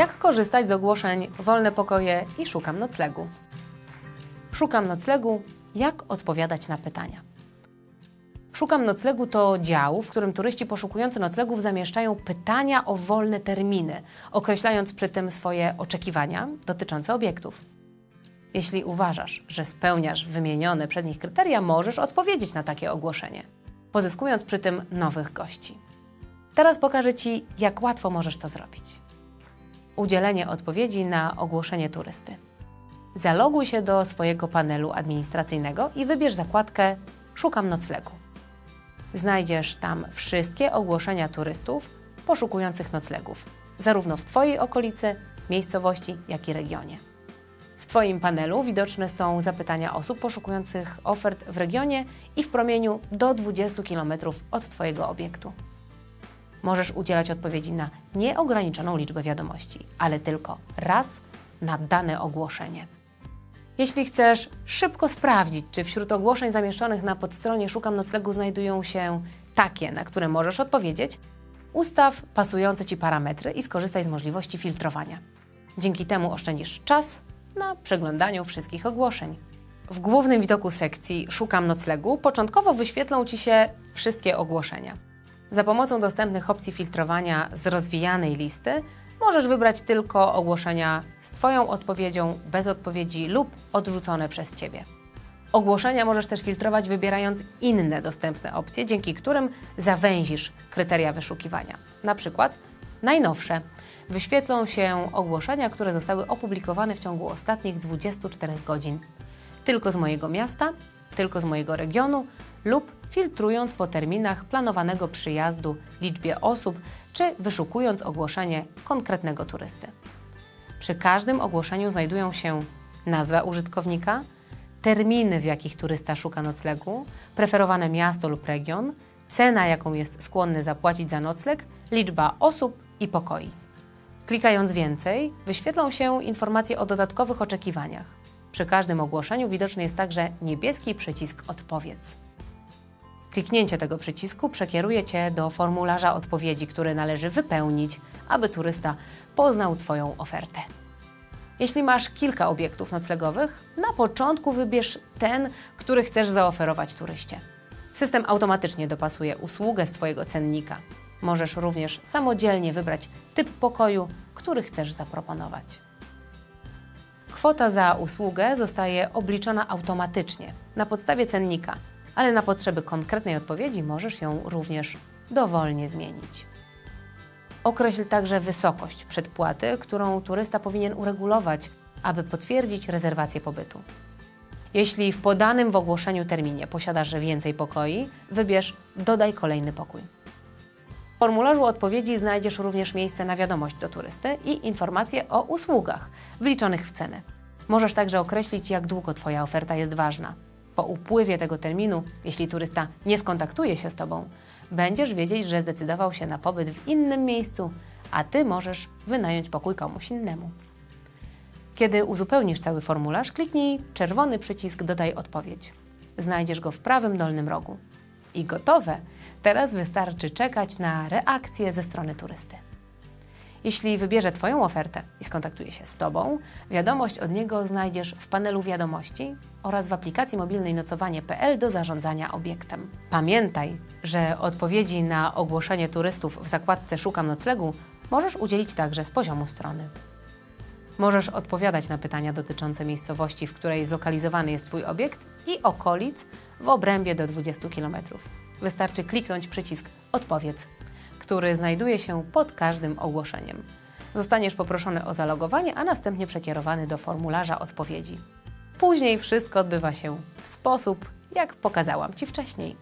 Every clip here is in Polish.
Jak korzystać z ogłoszeń wolne pokoje i szukam noclegu? Szukam noclegu. Jak odpowiadać na pytania? Szukam noclegu to dział, w którym turyści poszukujący noclegów zamieszczają pytania o wolne terminy, określając przy tym swoje oczekiwania dotyczące obiektów. Jeśli uważasz, że spełniasz wymienione przez nich kryteria, możesz odpowiedzieć na takie ogłoszenie, pozyskując przy tym nowych gości. Teraz pokażę Ci, jak łatwo możesz to zrobić. Udzielenie odpowiedzi na ogłoszenie turysty. Zaloguj się do swojego panelu administracyjnego i wybierz zakładkę Szukam noclegu. Znajdziesz tam wszystkie ogłoszenia turystów poszukujących noclegów, zarówno w Twojej okolicy, miejscowości, jak i regionie. W Twoim panelu widoczne są zapytania osób poszukujących ofert w regionie i w promieniu do 20 km od Twojego obiektu. Możesz udzielać odpowiedzi na nieograniczoną liczbę wiadomości, ale tylko raz na dane ogłoszenie. Jeśli chcesz szybko sprawdzić, czy wśród ogłoszeń zamieszczonych na podstronie Szukam Noclegu znajdują się takie, na które możesz odpowiedzieć, ustaw pasujące Ci parametry i skorzystaj z możliwości filtrowania. Dzięki temu oszczędzisz czas na przeglądaniu wszystkich ogłoszeń. W głównym widoku sekcji Szukam Noclegu początkowo wyświetlą Ci się wszystkie ogłoszenia. Za pomocą dostępnych opcji filtrowania z rozwijanej listy możesz wybrać tylko ogłoszenia z Twoją odpowiedzią, bez odpowiedzi lub odrzucone przez Ciebie. Ogłoszenia możesz też filtrować wybierając inne dostępne opcje, dzięki którym zawęzisz kryteria wyszukiwania. Na przykład najnowsze. Wyświetlą się ogłoszenia, które zostały opublikowane w ciągu ostatnich 24 godzin. Tylko z mojego miasta, tylko z mojego regionu lub filtrując po terminach planowanego przyjazdu, liczbie osób czy wyszukując ogłoszenie konkretnego turysty. Przy każdym ogłoszeniu znajdują się nazwa użytkownika, terminy, w jakich turysta szuka noclegu, preferowane miasto lub region, cena, jaką jest skłonny zapłacić za nocleg, liczba osób i pokoi. Klikając więcej, wyświetlą się informacje o dodatkowych oczekiwaniach. Przy każdym ogłoszeniu widoczny jest także niebieski przycisk Odpowiedz. Kliknięcie tego przycisku przekieruje Cię do formularza odpowiedzi, który należy wypełnić, aby turysta poznał Twoją ofertę. Jeśli masz kilka obiektów noclegowych, na początku wybierz ten, który chcesz zaoferować turyście. System automatycznie dopasuje usługę z Twojego cennika. Możesz również samodzielnie wybrać typ pokoju, który chcesz zaproponować. Kwota za usługę zostaje obliczona automatycznie na podstawie cennika, ale na potrzeby konkretnej odpowiedzi możesz ją również dowolnie zmienić. Określ także wysokość przedpłaty, którą turysta powinien uregulować, aby potwierdzić rezerwację pobytu. Jeśli w podanym w ogłoszeniu terminie posiadasz więcej pokoi, wybierz Dodaj kolejny pokój. Formularzu odpowiedzi znajdziesz również miejsce na wiadomość do turysty i informacje o usługach wliczonych w cenę. Możesz także określić, jak długo Twoja oferta jest ważna. Po upływie tego terminu, jeśli turysta nie skontaktuje się z Tobą, będziesz wiedzieć, że zdecydował się na pobyt w innym miejscu, a Ty możesz wynająć pokój komuś innemu. Kiedy uzupełnisz cały formularz, kliknij czerwony przycisk Dodaj odpowiedź. Znajdziesz go w prawym dolnym rogu. I gotowe! Teraz wystarczy czekać na reakcję ze strony turysty. Jeśli wybierze Twoją ofertę i skontaktuje się z Tobą, wiadomość od niego znajdziesz w panelu wiadomości oraz w aplikacji mobilnej nocowanie.pl do zarządzania obiektem. Pamiętaj, że odpowiedzi na ogłoszenie turystów w zakładce Szukam noclegu możesz udzielić także z poziomu strony. Możesz odpowiadać na pytania dotyczące miejscowości, w której zlokalizowany jest Twój obiekt i okolic w obrębie do 20 km. Wystarczy kliknąć przycisk Odpowiedz, który znajduje się pod każdym ogłoszeniem. Zostaniesz poproszony o zalogowanie, a następnie przekierowany do formularza odpowiedzi. Później wszystko odbywa się w sposób, jak pokazałam Ci wcześniej.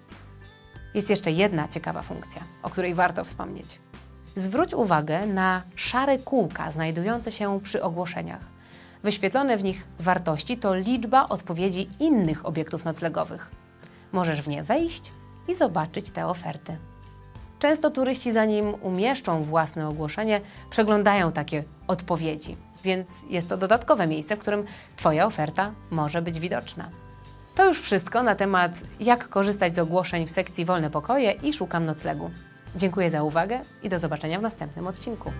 Jest jeszcze jedna ciekawa funkcja, o której warto wspomnieć. Zwróć uwagę na szare kółka znajdujące się przy ogłoszeniach. Wyświetlone w nich wartości to liczba odpowiedzi innych obiektów noclegowych. Możesz w nie wejść i zobaczyć te oferty. Często turyści, zanim umieszczą własne ogłoszenie, przeglądają takie odpowiedzi, więc jest to dodatkowe miejsce, w którym Twoja oferta może być widoczna. To już wszystko na temat, jak korzystać z ogłoszeń w sekcji Wolne Pokoje i Szukam Noclegu. Dziękuję za uwagę i do zobaczenia w następnym odcinku.